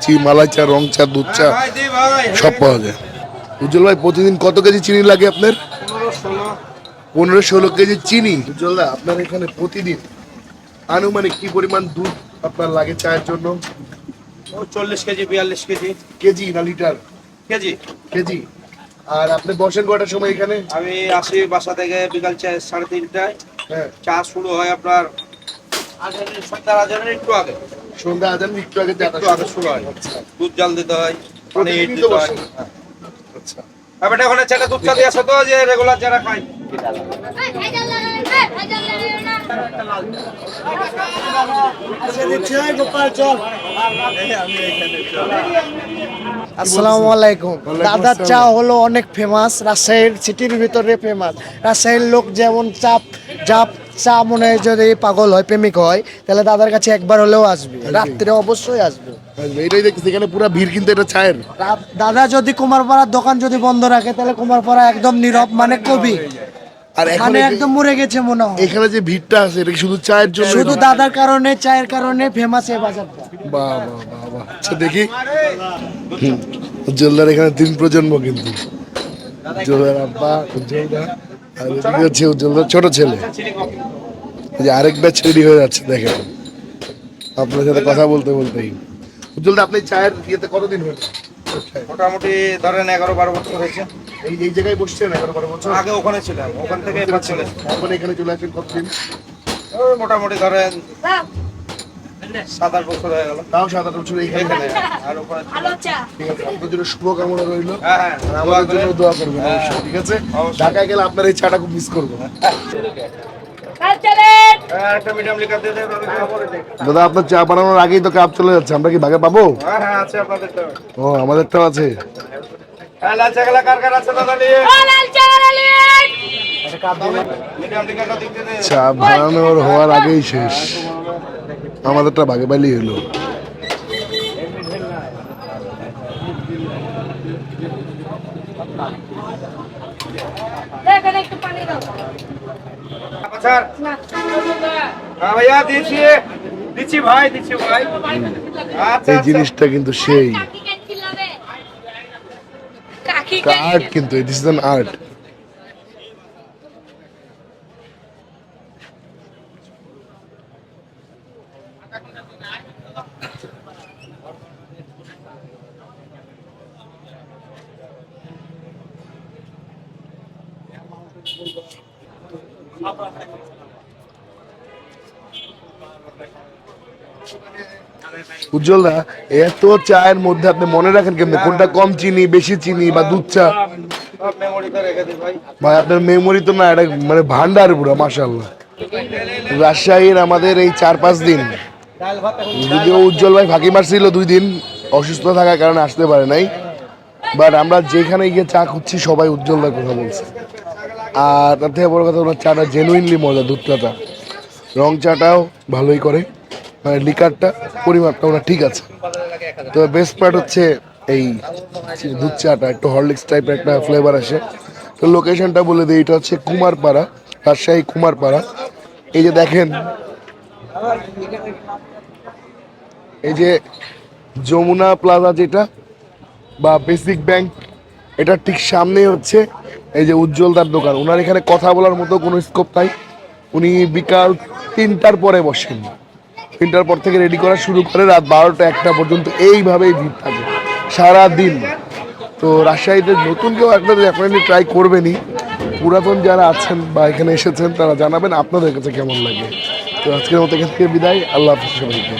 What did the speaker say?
চি মালাই চা রং চা দুধ চা সব পাওয়া যায়। উজ্জ্বল ভাই প্রতিদিন কত কেজি চিনি লাগে আপনার? পনেরো ষোলো কেজি চিনি। উজ্জ্বল দা আপনার এখানে প্রতিদিন আনুমানিক কি পরিমাণ দুধ আপনার লাগে চায়ের জন্য? চল্লিশ কেজি বিয়াল্লিশ কেজি। কেজি না লিটার? কেজি। কেজি। আর আপনি বসেন কটার সময় এখানে? আমি আসি বাসা থেকে বিকাল চা- সাড়ে তিনটায়। হ্যাঁ। চা শুরু হয় আপনার সন্ধ্যার আজানের একটু আগে। সন্ধ্যা আজান একটু আগে একটু আগে শুরু হয়। আচ্ছা। দুধ জাল দিতে হয় দিতে হয়। আচ্ছা। এবার ওখানে ছেলে দুধ চা দিয়ে আসে তো যে রেগুলার যারা খায়। আসসালামু আলাইকুম। দাদার চা হলো অনেক ফেমাস রাজশাহীর সিটির ভিতরে ফেমাস রাজশাহীর লোক যেমন চাপ জাপ চা মনে হয় যদি পাগল হয় প্রেমিক হয় তাহলে দাদার কাছে একবার হলেও আসবে। রাত্রে অবশ্যই আসবে। এটাই দেখছি এখানে পুরো ভিড় কিন্তু এটা চায়ের দাদা যদি কুমারপাড়ার দোকান যদি বন্ধ রাখে তাহলে কুমারপাড়া একদম নীরব মানে কবি। আর এখন একদম মরে গেছে মনে হয়। এখানে যে ভিড়টা আছে এটা শুধু চায়ের জন্য? শুধু দাদার কারণে চায়ের কারণে ফেমাস এই বাজারটা। বাহ বাহ বাহ বাহ। আচ্ছা দেখি। হুম, এখানে তিন প্রজন্ম কিন্তু। উজ্জ্বলদার আব্বা উজ্জ্বলদা আর এদিকে হচ্ছে ছোট ছেলে। এই যে আরেক ব্যাচ রেডি হয়ে যাচ্ছে দেখেন। আপনার সাথে কথা বলতে বলতেই। উজ্জ্বলদা আপনি চায়ের ইয়েতে কতদিন হয়েছে? মোটামুটি ধরেন এগারো বারো বছর হয়েছে। এই এই জায়গায় বসছেন এগারো বারো বছর? আগে ওখানে ছিলাম ওখান থেকে এখানে চলে আসেন কতদিন? মোটামুটি ধরেন সাত আট বছর হয়ে গেল। তাও সাত আট বছর এইখানে। আর ওখানে ঠিক আছে আপনার জন্য শুভকামনা রইল। হ্যাঁ হ্যাঁ আর আমাদের জন্য দোয়া করবেন অবশ্যই, ঠিক আছে? ঢাকায় গেলে আপনার এই চাটা খুব মিস করব। হ্যাঁ। দাদা আপনার চা বানানোর আগেই তো কাপ চলে যাচ্ছে আমরা কি ভাগে পাবো? হ্যাঁ হ্যাঁ আছে আপনাদের তো। ও আমাদেরটাও আছে। হ্যাঁ লাল চাকালা কার কার আছে দাদা নিয়ে? মিডিয়াম লিকারটা দিতে দে। চা বানানোর হওয়ার আগেই শেষ। আমাদেরটা ভাগে পাইলেই হলো। আচ্ছা হ্যাঁ ভাইয়া দিচ্ছি দিচ্ছি ভাই দিচ্ছি ভাই। আচ্ছা এই আচ্ছা। জিনিসটা কিন্তু সেই। আর্ট কিন্তু দিস ইজ অ্যান আর্ট উজ্জ্বল দা এত চায়ের মধ্যে আপনি মনে রাখেন কেমন? কোনটা কম চিনি, বেশি চিনি বা দুধ চা? ভাই, আপনার মেমোরি তো না, এটা মানে ভান্ডার পুরো মাশাল্লাহ রাজশাহীর আমাদের এই চার পাঁচ দিন যদিও উজ্জ্বল ভাই ফাঁকি মারছিল দুই দিন অসুস্থ থাকার কারণে আসতে পারে নাই। বাট আমরা যেখানে গিয়ে চা খুঁজছি সবাই উজ্জ্বলদার কথা বলছে। আর তার থেকে বড় কথা ওনার চাটা জেনুইনলি মজা দুধ চাটা। রং চাটাও ভালোই করে। মানে লিকারটা পরিমাপটা ওনার ঠিক আছে। তো বেস্ট পার্ট হচ্ছে এই দুধ চাটা একটু হরলিক্স টাইপের একটা ফ্লেভার আসে। তো লোকেশনটা বলে দিই এটা হচ্ছে কুমারপাড়া রাজশাহী কুমারপাড়া। এই যে দেখেন এই যে যমুনা প্লাজা যেটা, বা বেসিক ব্যাংক এটার ঠিক সামনেই হচ্ছে, এই যে উজ্জ্বলদার দোকান। ওনার এখানে কথা বলার মতো কোনো স্কোপ নাই। উনি বিকাল তিনটার পরে বসেন। তিনটার পর থেকে রেডি করা শুরু করে রাত বারোটা একটা পর্যন্ত এইভাবেই ভিড় থাকে সারা দিন তো রাজশাহীতে নতুন কেউ একটা ডেফিনেটলি ট্রাই করবেনই, পুরাতন যারা আছেন বা এখানে এসেছেন, তারা জানাবেন, আপনাদের কাছে কেমন লাগে? তো আজকের মতো এখান থেকে বিদায়। আল্লাহ হাফিজ সবাইকে।